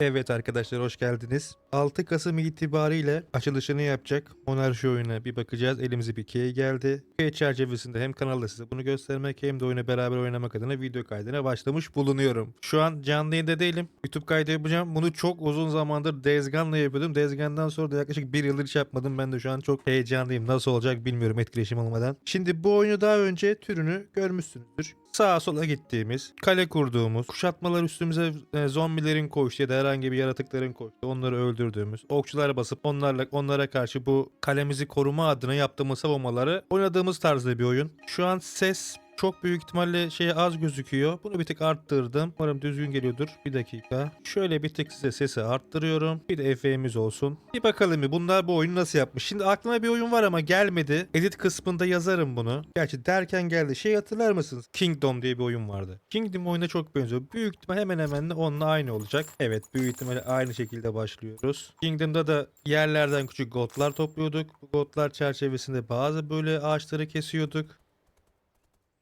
Evet arkadaşlar hoş geldiniz. 6 Kasım itibariyle açılışını yapacak Monarşi oyuna bir bakacağız. Elimize bir key geldi. Key çerçevesinde hem kanalda size bunu göstermek hem de oyunu beraber oynamak adına video kaydına başlamış bulunuyorum. Şu an canlı yayında değilim. YouTube kaydı yapacağım. Bunu çok uzun zamandır Dezgan'la yapıyordum. Dezgan'dan sonra da yaklaşık bir yıldır hiç yapmadım. Ben de şu an çok heyecanlıyım. Nasıl olacak bilmiyorum etkileşim olmadan. Şimdi bu oyunu daha önce türünü görmüşsünüzdür. Sağa sola gittiğimiz, kale kurduğumuz, kuşatmalar üstümüze e, zombilerin koştu ya da herhangi bir yaratıkların koştu. Onları öldürdüğümüz, okçulara basıp onlarla onlara karşı bu kalemizi koruma adına yaptığımız savunmaları oynadığımız tarzda bir oyun. Şu an ses çok büyük ihtimalle şey az gözüküyor. Bunu bir tık arttırdım. Umarım düzgün geliyordur. Bir dakika. Şöyle bir tık size sesi arttırıyorum. Bir de efeğimiz olsun. Bir bakalım bir bunlar bu oyunu nasıl yapmış. Şimdi aklıma bir oyun var ama gelmedi. Edit kısmında yazarım bunu. Gerçi derken geldi. Şey hatırlar mısınız? Kingdom diye bir oyun vardı. Kingdom oyuna çok benziyor. Büyük ihtimal hemen hemen de onunla aynı olacak. Evet büyük ihtimalle aynı şekilde başlıyoruz. Kingdom'da da yerlerden küçük goldlar topluyorduk. Bu goldlar çerçevesinde bazı böyle ağaçları kesiyorduk.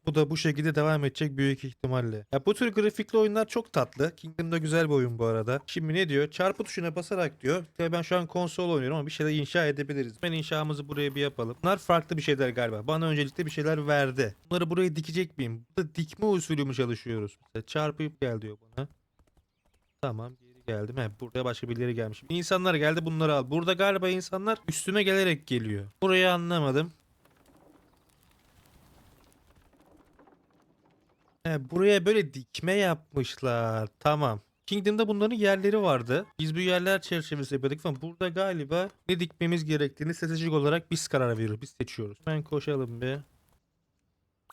Bu da bu şekilde devam edecek büyük ihtimalle. Ya bu tür grafikli oyunlar çok tatlı. Kingdom da güzel bir oyun bu arada. Şimdi ne diyor? Çarpı tuşuna basarak diyor. Ben şu an konsol oynuyorum ama bir şeyler inşa edebiliriz. Ben inşamızı buraya bir yapalım. Bunlar farklı bir şeyler galiba. Bana öncelikle bir şeyler verdi. Bunları buraya dikecek miyim? Burada dikme usulü mü çalışıyoruz? Mesela çarpıp gel diyor bana. Tamam geldim. He, buraya başka birileri gelmiş. İnsanlar geldi bunları al. Burada galiba insanlar üstüme gelerek geliyor. Burayı anlamadım. He, buraya böyle dikme yapmışlar. Tamam. Kingdom'da bunların yerleri vardı. Biz bu yerler çerçevesi yapıyorduk falan. Burada galiba ne dikmemiz gerektiğini stratejik olarak biz karar veriyoruz. Biz seçiyoruz. Ben koşalım be.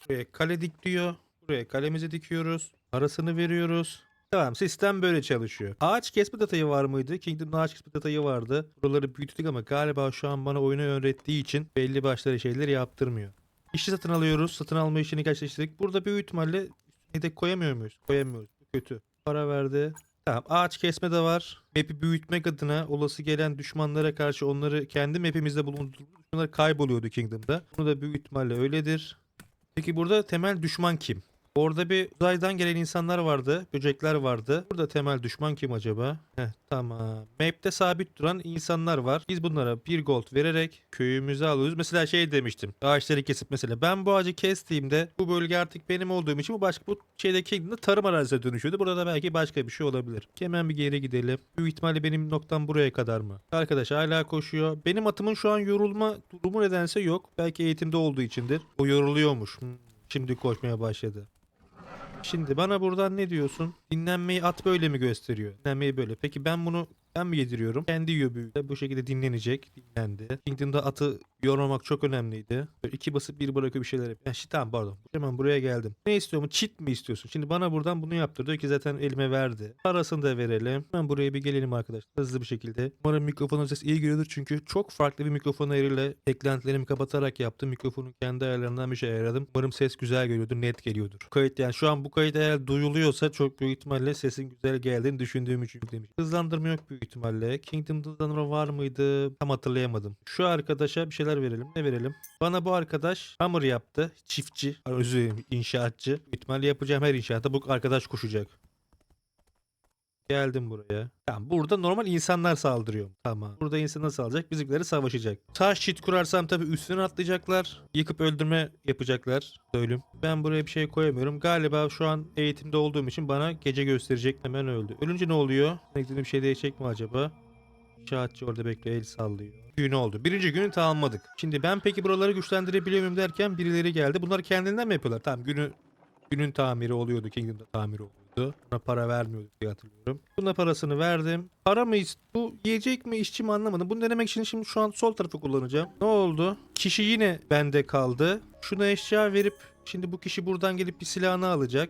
Buraya kale dik diyor. Buraya kalemizi dikiyoruz. Arasını veriyoruz. Tamam sistem böyle çalışıyor. Ağaç kesme detayı var mıydı? Kingdom'da ağaç kesme detayı vardı. Buraları büyüttük ama galiba şu an bana oyunu öğrettiği için belli başları şeyler yaptırmıyor. İşi satın alıyoruz. Satın alma işini gerçekleştirdik. Burada büyük ihtimalle Yedek koyamıyor muyuz? Koyamıyoruz. Kötü. Para verdi. Tamam ağaç kesme de var. Map'i büyütmek adına olası gelen düşmanlara karşı onları kendi map'imizde bulundurduğumuz düşmanlar kayboluyordu Kingdom'da. Bunu da büyük ihtimalle öyledir. Peki burada temel düşman kim? Orada bir uzaydan gelen insanlar vardı. Böcekler vardı. Burada temel düşman kim acaba? Heh tamam. Map'te sabit duran insanlar var. Biz bunlara bir gold vererek köyümüzü alıyoruz. Mesela şey demiştim. Ağaçları kesip mesela ben bu ağacı kestiğimde bu bölge artık benim olduğum için bu başka bu şeyde Kingdom'da tarım arazisine dönüşüyordu. Burada da belki başka bir şey olabilir. Hemen bir geri gidelim. Büyük ihtimalle benim noktam buraya kadar mı? Arkadaş hala koşuyor. Benim atımın şu an yorulma durumu nedense yok. Belki eğitimde olduğu içindir. O yoruluyormuş. Hmm, Şimdi koşmaya başladı. Şimdi bana buradan ne diyorsun? Dinlenmeyi at böyle mi gösteriyor? Dinlenmeyi böyle. Peki ben bunu ben mi yediriyorum? Kendi yiyor büyüyle. Bu şekilde dinlenecek. Dinlendi. Kingdom'da atı yormamak çok önemliydi. Böyle iki basıp bir bırakıyor bir şeyler yapıyor. Ya, şi- tamam pardon. Hemen buraya geldim. Ne istiyorum? Çit mi istiyorsun? Şimdi bana buradan bunu yaptırdı ki zaten elime verdi. Parasını da verelim. Hemen buraya bir gelelim arkadaşlar. Hızlı bir şekilde. Umarım mikrofonun ses iyi geliyordur çünkü çok farklı bir mikrofon ayarıyla eklentilerimi kapatarak yaptım. Mikrofonun kendi ayarlarından bir şey ayarladım. Umarım ses güzel geliyordur, net geliyordur. Kayıt yani şu an bu kayıt eğer duyuluyorsa çok büyük ihtimalle sesin güzel geldiğini düşündüğüm için demiş. Hızlandırma yok büyük ihtimalle. Kingdom'da hızlandırma var mıydı? Tam hatırlayamadım. Şu arkadaşa bir şeyler verelim. Ne verelim? Bana bu arkadaş hammer yaptı. Çiftçi. Özür inşaatçı. Büyük ihtimalle yapacağım her inşaatta bu arkadaş koşacak. Geldim buraya. Tamam burada normal insanlar saldırıyor. Tamam. Burada insanlar saldıracak. Bizimkileri savaşacak. Taş çit kurarsam tabii üstüne atlayacaklar. Yıkıp öldürme yapacaklar. Söyleyeyim. Ben buraya bir şey koyamıyorum. Galiba şu an eğitimde olduğum için bana gece gösterecek. Hemen öldü. Ölünce ne oluyor? Beklediğim bir şey değişecek mi acaba? İnşaatçı orada bekliyor. El sallıyor. Gün oldu. Birinci günü tamamladık. Şimdi ben peki buraları güçlendirebiliyor muyum derken birileri geldi. Bunlar kendinden mi yapıyorlar? Tamam günü günün tamiri oluyordu. Kingdom'da tamiri oluyordu. Buna para vermiyordu diye hatırlıyorum. Buna parasını verdim. Para mı Bu yiyecek mi işçi mi anlamadım. Bunu denemek için şimdi şu an sol tarafı kullanacağım. Ne oldu? Kişi yine bende kaldı. Şuna eşya verip şimdi bu kişi buradan gelip bir silahını alacak.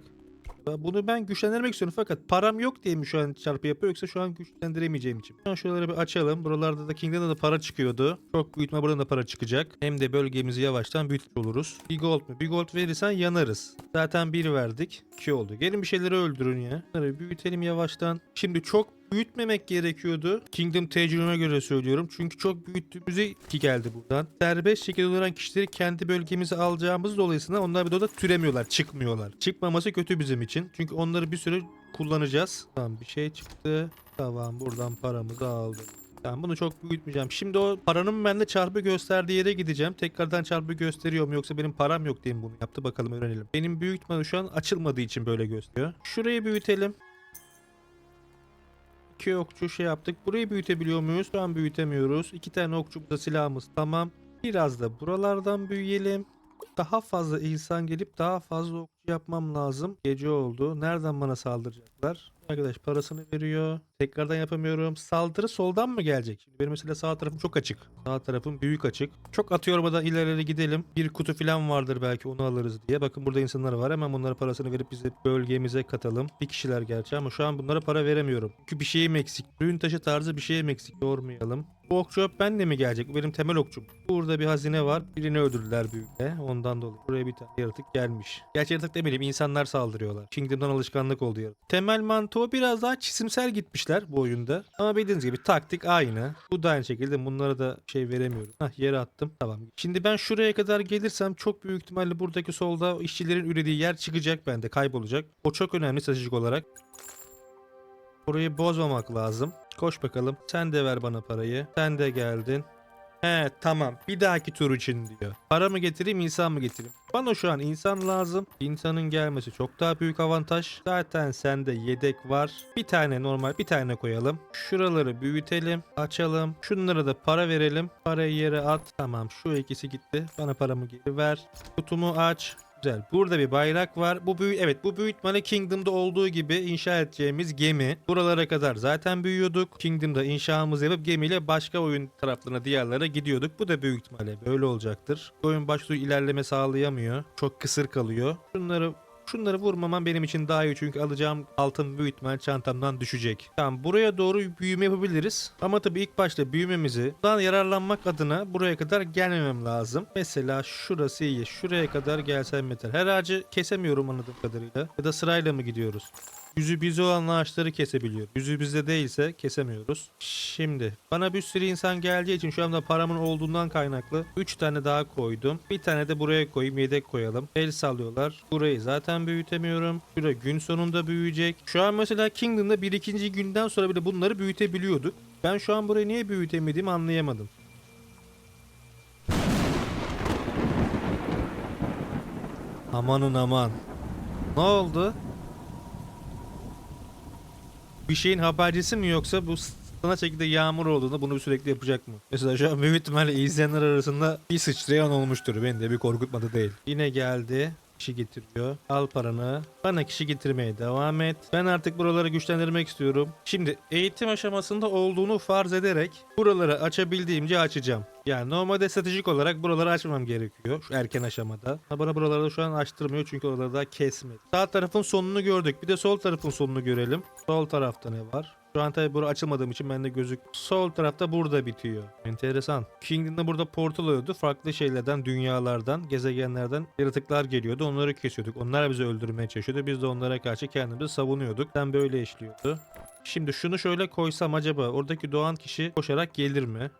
Bunu ben güçlendirmek istiyorum fakat param yok diye mi şu an çarpı yapıyor yoksa şu an güçlendiremeyeceğim için. Şu an şuraları bir açalım. Buralarda da Kingdom'da da para çıkıyordu. Çok büyütme buradan da para çıkacak. Hem de bölgemizi yavaştan büyütmüş oluruz. Bir gold mu? Bir gold verirsen yanarız. Zaten bir verdik. 2 oldu. Gelin bir şeyleri öldürün ya. Bunları büyütelim yavaştan. Şimdi çok büyütmemek gerekiyordu. Kingdom tecrübeme göre söylüyorum. Çünkü çok büyüttüğümüzde iki geldi buradan. Serbest şekilde olan kişileri kendi bölgemize alacağımız dolayısıyla onlar bir de orada türemiyorlar, çıkmıyorlar. Çıkmaması kötü bizim için. Çünkü onları bir süre kullanacağız. Tamam bir şey çıktı. Tamam buradan paramızı aldık. Tamam bunu çok büyütmeyeceğim. Şimdi o paranın bende çarpı gösterdiği yere gideceğim. Tekrardan çarpı gösteriyor mu yoksa benim param yok diye mi bunu yaptı bakalım öğrenelim. Benim büyütme şu an açılmadığı için böyle gösteriyor. Şurayı büyütelim. İki okçu şey yaptık. Burayı büyütebiliyor muyuz? Şu an büyütemiyoruz. İki tane okçu da silahımız tamam. Biraz da buralardan büyüyelim. Daha fazla insan gelip daha fazla okçu yapmam lazım. Gece oldu. Nereden bana saldıracaklar? Arkadaş parasını veriyor. Tekrardan yapamıyorum. Saldırı soldan mı gelecek? Şimdi benim mesela sağ tarafım çok açık. Sağ tarafım büyük açık. Çok atıyormadan ileri gidelim. Bir kutu falan vardır belki onu alırız diye. Bakın burada insanlar var. Hemen bunlara parasını verip bize bölgemize katalım. Bir kişiler gerçi ama şu an bunlara para veremiyorum. Çünkü bir şeyim eksik. Düğün taşı tarzı bir şeyim eksik. Yormayalım. Bu okçu hep benle mi gelecek? Benim temel okçum. Burada bir hazine var. Birini öldürdüler büyükle. Ondan dolayı. Buraya bir tane yaratık gelmiş. Gerçi yaratık demeyelim. insanlar saldırıyorlar. Kingdom'dan alışkanlık oldu yaratık. Temel mantığı biraz daha çizimsel gitmişler bu oyunda. Ama bildiğiniz gibi taktik aynı. Bu da aynı şekilde bunlara da şey veremiyorum. Hah yere attım. Tamam. Şimdi ben şuraya kadar gelirsem çok büyük ihtimalle buradaki solda işçilerin ürediği yer çıkacak bende. Kaybolacak. O çok önemli stratejik olarak. Burayı bozmamak lazım. Koş bakalım. Sen de ver bana parayı. Sen de geldin. He tamam. Bir dahaki tur için diyor. Para mı getireyim insan mı getireyim? Bana şu an insan lazım. İnsanın gelmesi çok daha büyük avantaj. Zaten sende yedek var. Bir tane normal bir tane koyalım. Şuraları büyütelim. Açalım. Şunlara da para verelim. Parayı yere at. Tamam şu ikisi gitti. Bana paramı geri ver. Kutumu aç. Güzel. Burada bir bayrak var. Bu büyü evet bu büyütmeli Kingdom'da olduğu gibi inşa edeceğimiz gemi. Buralara kadar zaten büyüyorduk. Kingdom'da inşamızı yapıp gemiyle başka oyun taraflarına diğerlere gidiyorduk. Bu da büyük ihtimalle böyle olacaktır. Oyun başlıyor ilerleme sağlayamıyor. Çok kısır kalıyor. Şunları Şunları vurmamam benim için daha iyi çünkü alacağım altın büyük çantamdan düşecek. Tamam buraya doğru büyüme yapabiliriz. Ama tabii ilk başta büyümemizi bundan yararlanmak adına buraya kadar gelmemem lazım. Mesela şurası iyi. Şuraya kadar gelsem yeter. Her ağacı kesemiyorum anladığım kadarıyla. Ya da sırayla mı gidiyoruz? Yüzü bizde olan ağaçları kesebiliyor. Yüzü bizde değilse kesemiyoruz. Şimdi bana bir sürü insan geldiği için şu anda paramın olduğundan kaynaklı 3 tane daha koydum. Bir tane de buraya koyayım yedek koyalım. El sallıyorlar. Burayı zaten büyütemiyorum. Şura gün sonunda büyüyecek. Şu an mesela Kingdom'da bir ikinci günden sonra bile bunları büyütebiliyorduk. Ben şu an burayı niye büyütemediğimi anlayamadım. Amanın aman. Ne oldu? Bir şeyin habercisi mi yoksa bu sana şekilde yağmur olduğunda bunu sürekli yapacak mı? Mesela şu an büyük ihtimalle izleyenler arasında bir sıçrayan olmuştur. Beni de bir korkutmadı değil. Yine geldi. Kişi getiriyor. Al paranı. Bana kişi getirmeye devam et. Ben artık buraları güçlendirmek istiyorum. Şimdi eğitim aşamasında olduğunu farz ederek buraları açabildiğimce açacağım. Yani normalde stratejik olarak buraları açmam gerekiyor şu erken aşamada. Ama bana buraları da şu an açtırmıyor çünkü oraları daha kesmedi. Sağ tarafın sonunu gördük. Bir de sol tarafın sonunu görelim. Sol tarafta ne var? Şu an tabi bura açılmadığım için bende gözük. Sol tarafta burada bitiyor. Enteresan. Kingdom'da burada portal oluyordu. Farklı şeylerden, dünyalardan, gezegenlerden yaratıklar geliyordu. Onları kesiyorduk. Onlar bizi öldürmeye çalışıyordu. Biz de onlara karşı kendimizi savunuyorduk. Ben böyle işliyordu. Şimdi şunu şöyle koysam acaba oradaki doğan kişi koşarak gelir mi?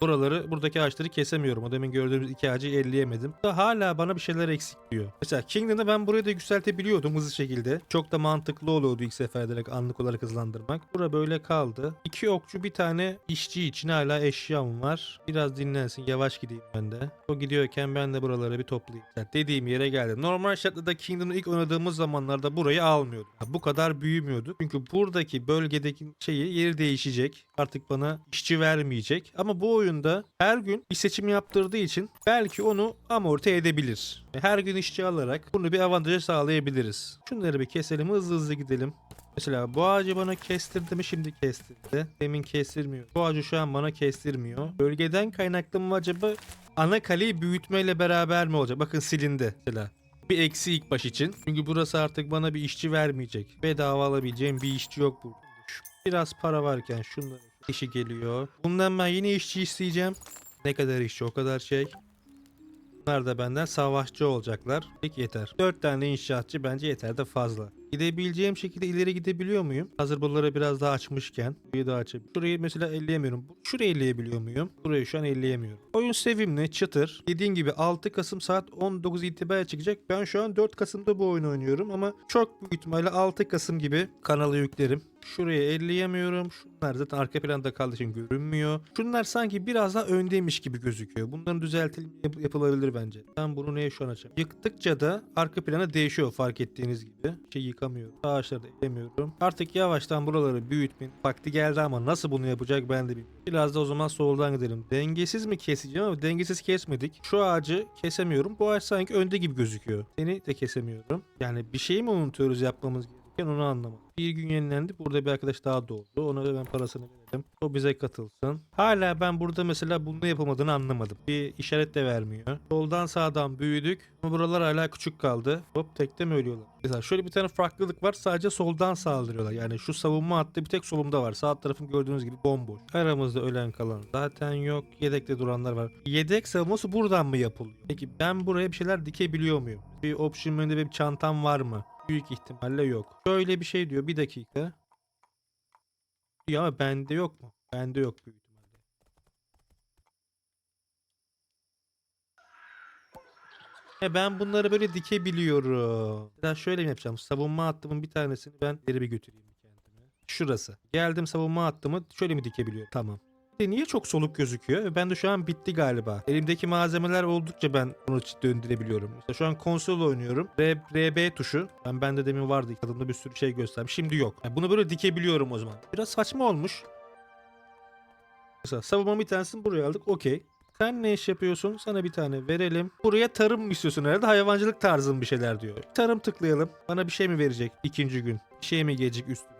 Buraları, buradaki ağaçları kesemiyorum. O demin gördüğümüz iki ağacı elleyemedim. Da hala bana bir şeyler eksik diyor. Mesela Kingdom'da ben burayı da yükseltebiliyordum hızlı şekilde. Çok da mantıklı oluyordu ilk sefer direkt anlık olarak hızlandırmak. Bura böyle kaldı. İki okçu bir tane işçi için hala eşyam var. Biraz dinlensin yavaş gideyim ben de. O gidiyorken ben de buraları bir toplayayım. Yani dediğim yere geldim. Normal şartlarda Kingdom'da ilk oynadığımız zamanlarda burayı almıyordum. Bu kadar büyümüyordu. Çünkü buradaki bölgedeki şeyi yeri değişecek. Artık bana işçi vermeyecek. Ama bu oyunda her gün bir seçim yaptırdığı için belki onu amorti edebilir. Her gün işçi alarak bunu bir avantaja sağlayabiliriz. Şunları bir keselim hızlı hızlı gidelim. Mesela bu ağacı bana kestirdi mi şimdi kestirdi. Demin kestirmiyor. Bu ağacı şu an bana kestirmiyor. Bölgeden kaynaklı mı acaba ana kaleyi büyütmeyle beraber mi olacak? Bakın silindi mesela. Bir eksi ilk baş için. Çünkü burası artık bana bir işçi vermeyecek. Bedava alabileceğim bir işçi yok burada. Biraz para varken şunların işi geliyor. Bundan ben yine işçi isteyeceğim. Ne kadar işçi o kadar şey. Bunlar da benden savaşçı olacaklar. Peki yeter. 4 tane inşaatçı bence yeter de fazla. Gidebileceğim şekilde ileri gidebiliyor muyum? Hazır buraları biraz daha açmışken. Burayı daha açayım. Şurayı mesela elleyemiyorum. Şurayı elleyebiliyor muyum? Burayı şu an elleyemiyorum. Oyun sevimli, çıtır. Dediğim gibi 6 Kasım saat 19 itibariyle çıkacak. Ben şu an 4 Kasım'da bu oyunu oynuyorum ama çok büyük ihtimalle 6 Kasım gibi kanala yüklerim. Şurayı elleyemiyorum. Şunlar zaten arka planda kaldığı için görünmüyor. Şunlar sanki biraz daha öndeymiş gibi gözüküyor. Bunların düzeltilme yap- yapılabilir bence. Ben bunu neye şu an açayım? Yıktıkça da arka plana değişiyor fark ettiğiniz gibi. Şey yıkamıyorum. Ağaçları da ellemiyorum. Artık yavaştan buraları büyütmenin vakti geldi ama nasıl bunu yapacak ben de bilmiyorum. Biraz da o zaman soldan gidelim. Dengesiz mi keseceğim ama dengesiz kesmedik. Şu ağacı kesemiyorum. Bu ağaç sanki önde gibi gözüküyor. Seni de kesemiyorum. Yani bir şey mi unutuyoruz yapmamız gereken onu anlamadım. Bir gün yenilendi. Burada bir arkadaş daha doğdu. Ona da ben parasını verelim. O bize katılsın. Hala ben burada mesela bunu yapamadığını anlamadım. Bir işaret de vermiyor. Soldan sağdan büyüdük. Ama buralar hala küçük kaldı. Hop tekte mi ölüyorlar? Mesela şöyle bir tane farklılık var. Sadece soldan saldırıyorlar. Yani şu savunma hattı bir tek solumda var. Sağ tarafım gördüğünüz gibi bomboş. Aramızda ölen kalan zaten yok. Yedekte duranlar var. Yedek savunması buradan mı yapılıyor? Peki ben buraya bir şeyler dikebiliyor muyum? Bir option menüde bir çantam var mı? Büyük ihtimalle yok. Şöyle bir şey diyor. Bir dakika. Ya bende yok mu? Bende yok büyük ihtimalle. E ben bunları böyle dikebiliyorum. Mesela şöyle mi yapacağım? Savunma hattımın bir tanesini ben geri bir götüreyim kendime. Şurası. Geldim savunma hattımı şöyle mi dikebiliyorum? Tamam. E niye çok soluk gözüküyor? Ben de şu an bitti galiba. Elimdeki malzemeler oldukça ben bunu döndürebiliyorum. Mesela şu an konsol oynuyorum. R, RB tuşu. Ben bende demin vardı. Adımda bir sürü şey göstermiş. Şimdi yok. Yani bunu böyle dikebiliyorum o zaman. Biraz saçma olmuş. Mesela savunma bir tanesini buraya aldık. Okey. Sen ne iş yapıyorsun? Sana bir tane verelim. Buraya tarım mı istiyorsun herhalde? Hayvancılık tarzım bir şeyler diyor. Tarım tıklayalım. Bana bir şey mi verecek ikinci gün? Bir şey mi gelecek üstüne?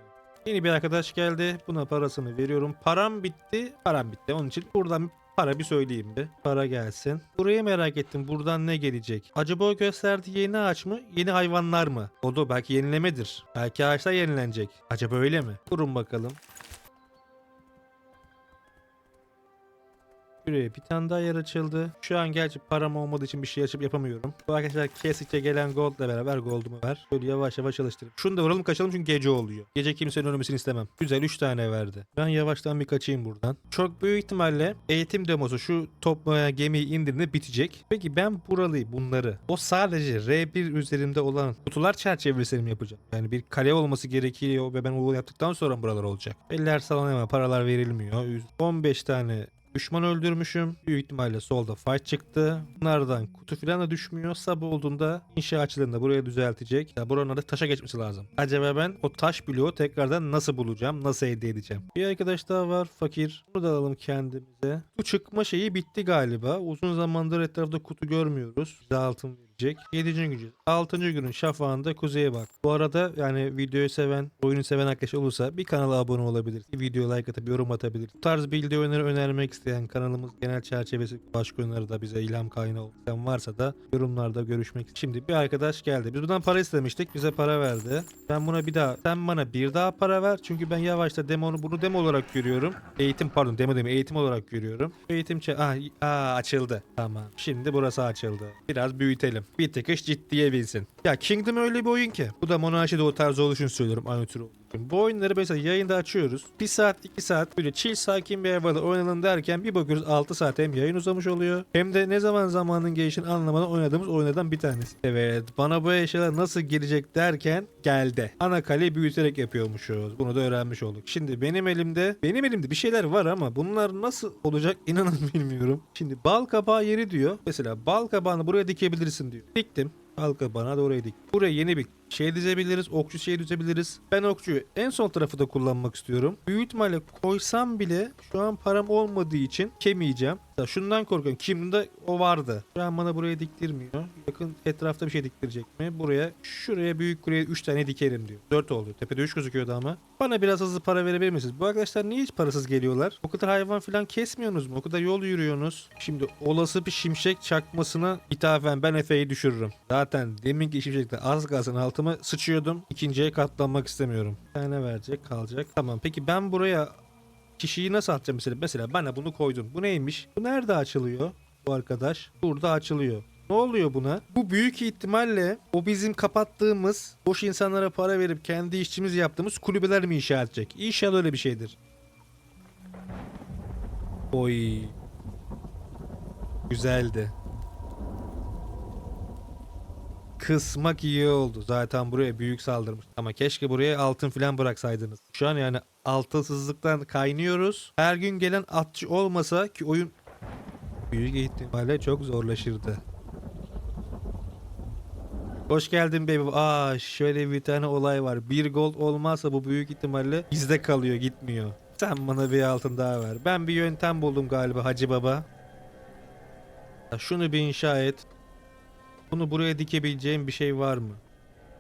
Yeni bir arkadaş geldi. Buna parasını veriyorum. Param bitti. Param bitti. Onun için buradan para bir söyleyeyim bir. Para gelsin. Burayı merak ettim. Buradan ne gelecek? Acaba o gösterdiği yeni ağaç mı? Yeni hayvanlar mı? O da belki yenilemedir. Belki ağaçlar yenilenecek. Acaba öyle mi? Durun bakalım. Şuraya bir tane daha yer açıldı. Şu an gerçi param olmadığı için bir şey açıp yapamıyorum. Bu arkadaşlar kestikçe gelen goldla beraber goldumu ver. Böyle yavaş yavaş çalıştırayım. Şunu da vuralım kaçalım çünkü gece oluyor. Gece kimsenin ölmesini istemem. Güzel 3 tane verdi. Ben yavaştan bir kaçayım buradan. Çok büyük ihtimalle eğitim demosu şu top e, gemiyi indirdiğinde bitecek. Peki ben buralıyı bunları o sadece R1 üzerinde olan kutular çerçevesini mi yapacağım? Yani bir kale olması gerekiyor ve ben o yaptıktan sonra buralar olacak. Eller sallanıyor paralar verilmiyor. 15 tane Düşman öldürmüşüm. Büyük ihtimalle solda fight çıktı. Bunlardan kutu falan da düşmüyor. Sabah olduğunda inşaatçılığında buraya düzeltecek. Ya buranın da taşa geçmesi lazım. Acaba ben o taş bloğu tekrardan nasıl bulacağım? Nasıl elde edeceğim? Bir arkadaş daha var fakir. Bunu da alalım kendimize. Bu çıkma şeyi bitti galiba. Uzun zamandır etrafta kutu görmüyoruz. Bize altın verecek. 7. gün. 6. günün şafağında kuzeye bak. Bu arada yani videoyu seven, oyunu seven arkadaş olursa bir kanala abone olabilir. Bir video like atıp yorum atabilir. Bu tarz bilgi oyunları önermek isteyen kanalımız genel çerçevesi başka oyunları da bize ilham kaynağı olan varsa da yorumlarda görüşmek. Şimdi bir arkadaş geldi. Biz bundan para istemiştik. Bize para verdi. Ben buna bir daha sen bana bir daha para ver. Çünkü ben yavaşta demonu bunu demo olarak görüyorum. Eğitim pardon demo demi eğitim olarak görüyorum. Eğitim ah, aa, açıldı. Tamam. Şimdi burası açıldı. Biraz büyütelim. Bir tek iş ciddiye bilsin. Ya Kingdom öyle bir oyun ki. Bu da Monarchy'de o tarz oluşunu söylüyorum. İçin. Bu oyunları mesela yayında açıyoruz. 1 saat 2 saat böyle chill sakin bir havada oynanın derken bir bakıyoruz 6 saat hem yayın uzamış oluyor. Hem de ne zaman zamanın gelişini anlamadan oynadığımız oyunlardan bir tanesi. Evet bana bu eşyalar nasıl gelecek derken geldi. Ana kale büyüterek yapıyormuşuz. Bunu da öğrenmiş olduk. Şimdi benim elimde benim elimde bir şeyler var ama bunlar nasıl olacak inanın bilmiyorum. Şimdi bal kabağı yeri diyor. Mesela bal kabağını buraya dikebilirsin diyor. Diktim. Halka bana da oraya dik. Buraya yeni bir şey dizebiliriz. Okçu şey dizebiliriz. Ben okçuyu en son tarafı da kullanmak istiyorum. Büyük ihtimalle koysam bile şu an param olmadığı için kemeyeceğim. Ya şundan korkuyorum. Kimde o vardı. Şu an bana buraya diktirmiyor. Yakın etrafta bir şey diktirecek mi? Buraya şuraya büyük kuleye 3 tane dikerim diyor. 4 oldu. Tepede 3 gözüküyordu ama. Bana biraz hızlı para verebilir misiniz? Bu arkadaşlar niye hiç parasız geliyorlar? O kadar hayvan falan kesmiyorsunuz mu? O kadar yol yürüyorsunuz. Şimdi olası bir şimşek çakmasına ithafen ben Efe'yi düşürürüm. Zaten deminki şimşekte az kalsın altıma sıçıyordum. İkinciye katlanmak istemiyorum. Bir tane verecek kalacak. Tamam peki ben buraya kişiyi nasıl atacağım mesela? Mesela bana bunu koydun. Bu neymiş? Bu nerede açılıyor? Bu arkadaş. Burada açılıyor. Ne oluyor buna? Bu büyük ihtimalle o bizim kapattığımız, boş insanlara para verip kendi işçimizi yaptığımız kulübeler mi inşa edecek? İnşallah öyle bir şeydir. Oy. Güzeldi. Kısmak iyi oldu. Zaten buraya büyük saldırmış. Ama keşke buraya altın falan bıraksaydınız. Şu an yani altınsızlıktan kaynıyoruz. Her gün gelen atçı olmasa ki oyun büyük ihtimalle çok zorlaşırdı. Hoş geldin baby. Aa şöyle bir tane olay var. Bir gold olmazsa bu büyük ihtimalle bizde kalıyor gitmiyor. Sen bana bir altın daha ver. Ben bir yöntem buldum galiba Hacı Baba. Şunu bir inşa et. Bunu buraya dikebileceğim bir şey var mı?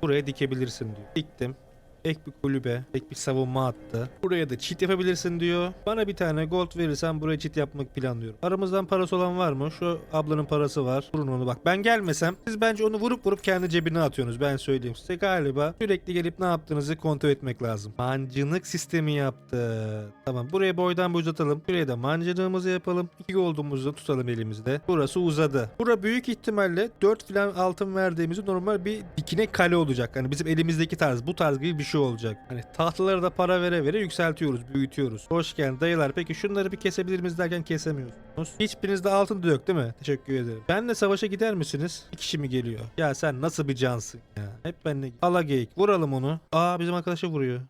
Buraya dikebilirsin diyor. Diktim. Ek bir kulübe, ek bir savunma hattı. Buraya da çit yapabilirsin diyor. Bana bir tane gold verirsen buraya çit yapmak planlıyorum. Aramızdan parası olan var mı? Şu ablanın parası var. Vurun onu bak. Ben gelmesem siz bence onu vurup vurup kendi cebine atıyorsunuz. Ben söyleyeyim size galiba sürekli gelip ne yaptığınızı kontrol etmek lazım. Mancınık sistemi yaptı. Tamam buraya boydan boy uzatalım. Buraya da mancınığımızı yapalım. İki goldumuzu tutalım elimizde. Burası uzadı. Bura büyük ihtimalle 4 falan altın verdiğimizi normal bir dikine kale olacak. Hani bizim elimizdeki tarz bu tarz gibi bir şey olacak. Hani tahtalara da para vere vere yükseltiyoruz, büyütüyoruz. Hoş geldin dayılar. Peki şunları bir kesebilir miyiz derken kesemiyorsunuz. Hiçbirinizde altın da yok değil mi? Teşekkür ederim. Benle savaşa gider misiniz? Bir kişi mi geliyor? Ya sen nasıl bir cansın ya? Hep benle. Ala geyik. Vuralım onu. Aa bizim arkadaşa vuruyor.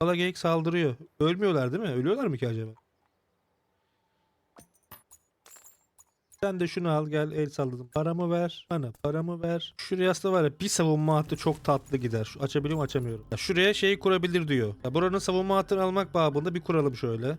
Ala geyik saldırıyor. Ölmüyorlar değil mi? Ölüyorlar mı ki acaba? Sen de şunu al gel el salladım. Paramı ver. Bana paramı ver. Şuraya aslında var ya bir savunma hattı çok tatlı gider. Şu açabiliyor mu açamıyorum. Ya şuraya şeyi kurabilir diyor. Ya buranın savunma hattını almak babında bir kuralım şöyle.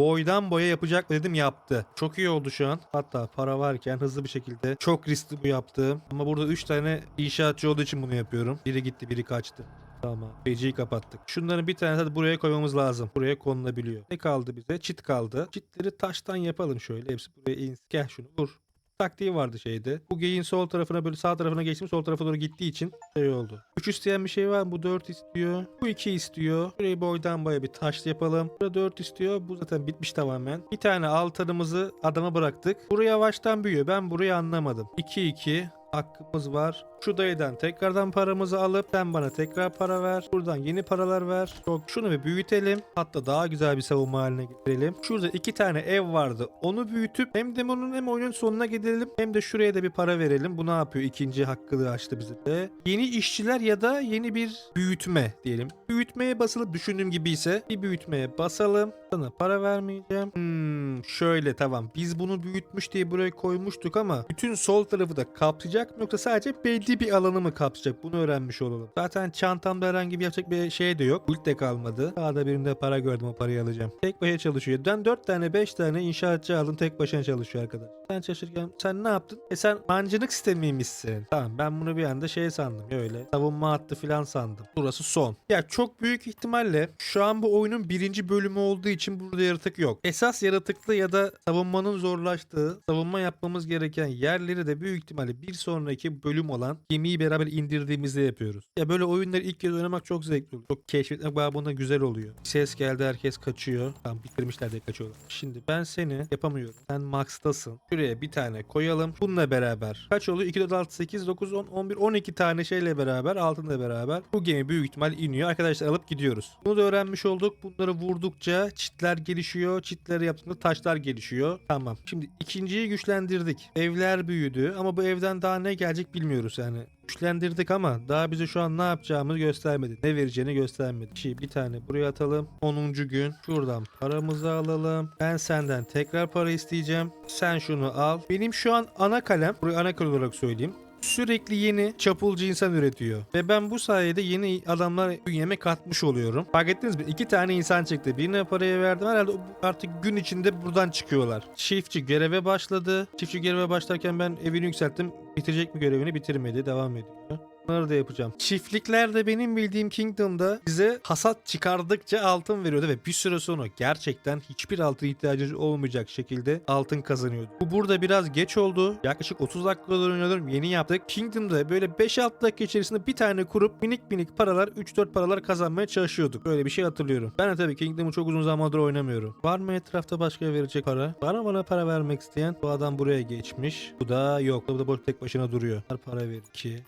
Boydan boya yapacak dedim yaptı. Çok iyi oldu şu an. Hatta para varken hızlı bir şekilde çok riskli bu yaptığım. Ama burada 3 tane inşaatçı olduğu için bunu yapıyorum. Biri gitti biri kaçtı. Tamam. Feci'yi kapattık. Şunların bir tanesi de buraya koymamız lazım. Buraya konulabiliyor. Ne kaldı bize? Çit kaldı. Çitleri taştan yapalım şöyle. Hepsi buraya insin. Gel şunu vur. Taktiği vardı şeyde. Bu geyin sol tarafına böyle sağ tarafına geçtim. Sol tarafa doğru gittiği için şey oldu. 3 isteyen bir şey var mı? Bu 4 istiyor. Bu 2 istiyor. Burayı boydan boya bir taş yapalım. Burada 4 istiyor. Bu zaten bitmiş tamamen. Bir tane altınımızı adama bıraktık. Buraya yavaştan büyüyor. Ben burayı anlamadım. 2-2 hakkımız var. Şu dayıdan tekrardan paramızı alıp sen bana tekrar para ver. Buradan yeni paralar ver. Çok şunu bir büyütelim. Hatta daha güzel bir savunma haline getirelim. Şurada iki tane ev vardı. Onu büyütüp hem de bunun hem oyunun sonuna gidelim hem de şuraya da bir para verelim. Bu ne yapıyor? İkinci hakkı açtı bize de. Yeni işçiler ya da yeni bir büyütme diyelim. Büyütmeye basılıp düşündüğüm gibi ise bir büyütmeye basalım. Sana para vermeyeceğim. Hmm, şöyle tamam. Biz bunu büyütmüş diye buraya koymuştuk ama bütün sol tarafı da kapsayacak mı yoksa sadece belli bir alanı mı kapsayacak? Bunu öğrenmiş olalım. Zaten çantamda herhangi bir yapacak bir şey de yok. Ult de kalmadı. Sağda birinde para gördüm o parayı alacağım. Tek başına çalışıyor. Ben 4 tane 5 tane inşaatçı aldım tek başına çalışıyor arkadaş. Sen çalışırken sen ne yaptın? E sen mancınık sistemiymişsin. Tamam ben bunu bir anda şey sandım. Öyle savunma hattı falan sandım. Burası son. Ya çok büyük ihtimalle şu an bu oyunun birinci bölümü olduğu için burada yaratık yok. Esas yaratıklı ya da savunmanın zorlaştığı, savunma yapmamız gereken yerleri de büyük ihtimalle bir sonraki bölüm olan gemiyi beraber indirdiğimizde yapıyoruz. Ya böyle oyunları ilk kez oynamak çok zevkli oluyor. Çok keşfetmek babında güzel oluyor. Ses geldi herkes kaçıyor. Tamam bitirmişler de kaçıyorlar. Şimdi ben seni yapamıyorum. Sen Max'tasın. Şuraya bir tane koyalım. Bununla beraber. Kaç oluyor? 2, 4, 6, 8, 9, 10, 11, 12 tane şeyle beraber altınla beraber bu gemi büyük ihtimal iniyor. Arkadaşlar alıp gidiyoruz. Bunu da öğrenmiş olduk. Bunları vurdukça çitler gelişiyor. Çitleri yaptığında taşlar gelişiyor. Tamam. Şimdi ikinciyi güçlendirdik. Evler büyüdü ama bu evden daha ne gelecek bilmiyoruz yani. Güçlendirdik ama daha bize şu an ne yapacağımızı göstermedi. Ne vereceğini göstermedi. Şey, bir tane buraya atalım. 10. gün. Şuradan paramızı alalım. Ben senden tekrar para isteyeceğim. Sen şunu al. Benim şu an ana kalem. Burayı ana kalem olarak söyleyeyim sürekli yeni çapulcu insan üretiyor. Ve ben bu sayede yeni adamlar bünyeme katmış oluyorum. Fark ettiniz mi? İki tane insan çıktı. Birine parayı verdim. Herhalde artık gün içinde buradan çıkıyorlar. Çiftçi göreve başladı. Çiftçi göreve başlarken ben evini yükselttim. Bitirecek mi görevini? Bitirmedi. Devam ediyor. Bunları da yapacağım. Çiftliklerde benim bildiğim Kingdom'da size hasat çıkardıkça altın veriyordu ve bir süre sonra gerçekten hiçbir altın ihtiyacınız olmayacak şekilde altın kazanıyordu. Bu burada biraz geç oldu. Yaklaşık 30 dakikadır oynuyorum. Yeni yaptık. Kingdom'da böyle 5-6 dakika içerisinde bir tane kurup minik minik paralar 3-4 paralar kazanmaya çalışıyorduk. Böyle bir şey hatırlıyorum. Ben de tabii Kingdom'u çok uzun zamandır oynamıyorum. Var mı etrafta başka verecek para? Var mı bana para vermek isteyen? Bu adam buraya geçmiş. Bu da yok. Bu da boş tek başına duruyor. Var para ver. 2.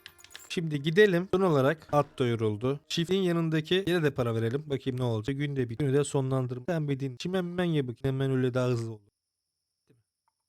Şimdi gidelim. Son olarak at doyuruldu. Çiftliğin yanındaki yere de para verelim. Bakayım ne olacak. Günde bir günü de sonlandırma. Sen bir din. Şimdi hemen ye bakayım. Hemen öyle daha hızlı olur.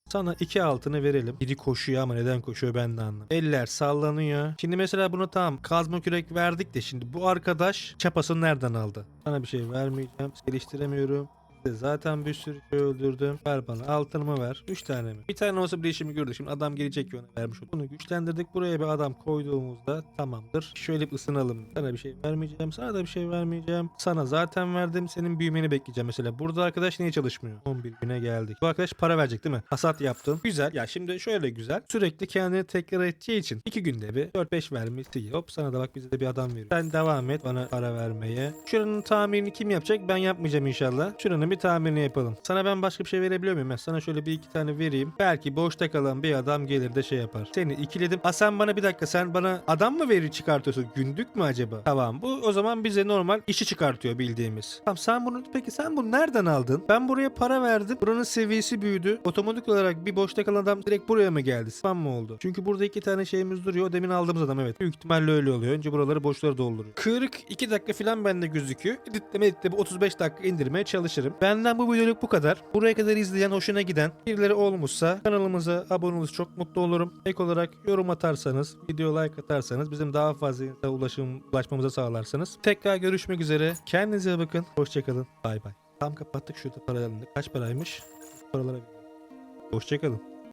Sana iki altını verelim. Biri koşuyor ama neden koşuyor ben de anlamadım. Eller sallanıyor. Şimdi mesela buna tamam kazma kürek verdik de şimdi bu arkadaş çapasını nereden aldı? Sana bir şey vermeyeceğim. Geliştiremiyorum. Zaten bir sürü şey öldürdüm. Ver bana altınımı ver. 3 tane mi? Bir tane olsa bir işimi gördü. Şimdi adam gelecek ona vermiş olduk. Bunu güçlendirdik. Buraya bir adam koyduğumuzda tamamdır. Şöyle bir ısınalım. Sana bir şey vermeyeceğim. Sana da bir şey vermeyeceğim. Sana zaten verdim. Senin büyümeni bekleyeceğim mesela. Burada arkadaş niye çalışmıyor? 11 güne geldik. Bu arkadaş para verecek değil mi? Hasat yaptın. Güzel. Ya şimdi şöyle güzel. Sürekli kendini tekrar edeceği için 2 günde bir 4-5 vermesi. Hop sana da bak bize de bir adam veriyor. Sen devam et bana para vermeye. Şuranın tamirini kim yapacak? Ben yapmayacağım inşallah. Şuranın bir tamirini yapalım. Sana ben başka bir şey verebiliyor muyum? Ben sana şöyle bir iki tane vereyim. Belki boşta kalan bir adam gelir de şey yapar. Seni ikiledim. Aa sen bana bir dakika sen bana adam mı veri çıkartıyorsun? Günlük mü acaba? Tamam bu o zaman bize normal işi çıkartıyor bildiğimiz. Tamam sen bunu peki sen bunu nereden aldın? Ben buraya para verdim. Buranın seviyesi büyüdü. Otomatik olarak bir boşta kalan adam direkt buraya mı geldi? Spam mı oldu? Çünkü burada iki tane şeyimiz duruyor. O demin aldığımız adam evet. Büyük ihtimalle öyle oluyor. Önce buraları boşları dolduruyor. 42 dakika falan bende gözüküyor. Editleme editleme 35 dakika indirmeye çalışırım. Benden bu videoluk bu kadar. Buraya kadar izleyen, hoşuna giden birileri olmuşsa kanalımıza abone olursanız çok mutlu olurum. Ek olarak yorum atarsanız, video like atarsanız bizim daha fazla ulaşım, ulaşmamıza sağlarsanız. Tekrar görüşmek üzere. Kendinize bakın. Hoşçakalın. Bay bay. Tam kapattık şurada paralarını. Kaç paraymış? Paralara Hoşçakalın.